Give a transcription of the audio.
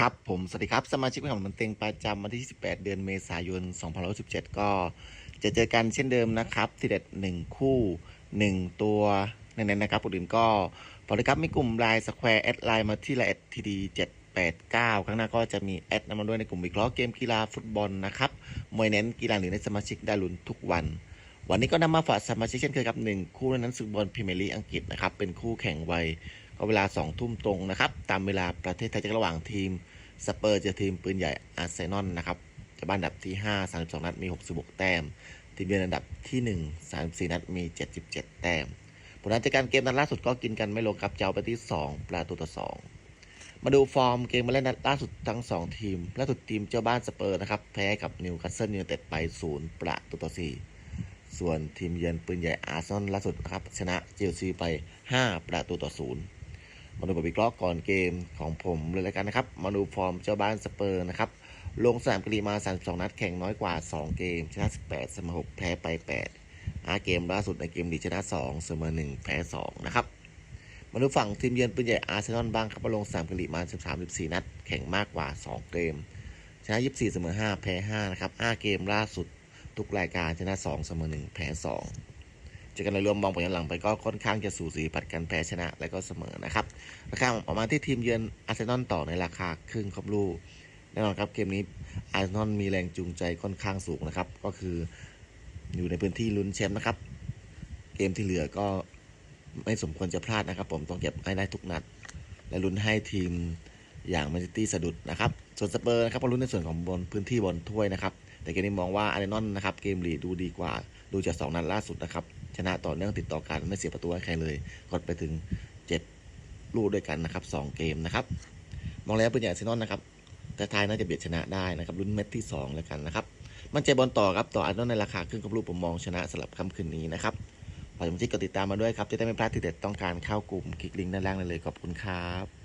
ครับผมสวัสดีครับสมาชิกของมันเต็งประจำวันที่18เดือนเมษายน 2517 ก็จะเจอกันเช่นเดิมนะครับ ที่เด็ด 1 คู่ 1 ตัวเน้นๆนะครับคนอื่นก็ฝากด้วยครับมีกลุ่มไลน์สแควร์แอดไลน์มาที่ไลน์แอดทีดี789ข้างหน้าก็จะมีแอดนำมาด้วยในกลุ่มวิเคราะห์เกมกีฬาฟุตบอลนะครับมวยเน้นกีฬาหรือในสมาชิกได้ลุ้นทุกวัน วันนี้ก็นำมาฝากสมาชิกเช่นเคยครับหนึ่งคู่นั้นศึกบอลพรีเมียร์ลีกอังกฤษนะครับเป็นคู่แข่งไว ก็เวลา2ทุ่มตรงนะครับ ตามเวลาประเทศไทยจะระหว่างทีมสเปอร์จอทีมปืนใหญ่อาร์เซนอลนะครับจะบ้านอันดับที่ 5 32 นัดมี 66 แต้ม ทีมเยือนอันดับที่ 1 34 นัดมี 77 แต้มผลการจัดการเกมนัดล่าสุดก็กินกันไม่ลงครับเจ้าไปที่ 2 ประตูต่อ 2 มาดูฟอร์มเกมมาเล่นนัดล่าสุดทั้ง 2 ทีมล่าสุดทีมเจ้าบ้านสเปอร์นะครับแพ้กับนิวคาสเซิลยูไนเต็ดไป 0 ประตูต่อ 4 ส่วนทีมเยือนปืนใหญ่อาร์เซนอลล่าสุดครับชนะเชลซีไป 5 ประตูต่อ 0 มาดูบทวิเคราะห์ก่อนเกมของผมเลยแล้วกันนะครับ มาดูฟอร์มเจ้าบ้านสเปอร์นะครับ ลงสนามกรีมา 32 นัดแข่งน้อยกว่า 2 เกม ชนะ 18เสมอ6แพ้ไป 8อาเกมล่าสุดในเกมลีชนะ 2 เสมอ 1 แพ้ 2 นะครับ มาดูฝั่งทีมเยือนปืนใหญ่อาร์เซนอลบ้างครับมาลงสนามกรีมา 13 14 นัด แข่งมากกว่า 2 เกม ชนะ 24 เสมอ 5 แพ้ 5 นะครับ5เกมล่าสุดทุกรายการชนะ 2 เสมอ 1 แพ้ 2 จากการรวมมองผลย้อนหลังไปก็ค่อนข้างจะสูสีผัดกันแพ้ชนะและก็เสมอนะครับราคาออกมาที่ทีมเยือนอาร์เซนอลต่อในราคาครึ่งครบลูกแน่นอนครับเกมนี้อาร์เซนอลมีแรงจูงใจค่อนข้างสูงนะครับ ก็คืออยู่ในพื้นที่ลุ้นแชมป์นะครับ เกมที่เหลือก็ไม่สมควรจะพลาดนะครับ ผมต้องเก็บให้ได้ทุกนัด และลุ้นให้ทีมอย่างแมนซิตี้สะดุดนะครับ ส่วนสเปอร์นะครับก็ลุ้นในส่วนของบนพื้นที่บนถ้วยนะครับ แต่เกมนี้มองว่าอาร์เซนอลนะครับเกมลีดดูดีกว่าดูจากสองนัดล่าสุดนะครับ ชนะต่อเนื่องติดต่อกันไม่เสียประตูให้ใครเลยกดไปถึง 7 ลูกด้วยกันนะครับ 2 เกมนะครับมองแล้วเป็นอย่างอาร์เซนอลนะครับแต่ท้ายน่าจะเบียดชนะได้นะครับลุ้นเม็ดที่ 2 แล้วกันนะครับมั่นใจบอลต่อครับต่ออาร์เซนอลในราคาครึ่งกับลูกผมมองชนะสำหรับค่ำคืนนี้นะครับฝากสมาชิกกดติดตามมาด้วยครับจะได้ไม่พลาดที่เด็ดต้องการเข้ากลุ่มคลิกลิงก์ด้านล่างได้เลยขอบคุณครับ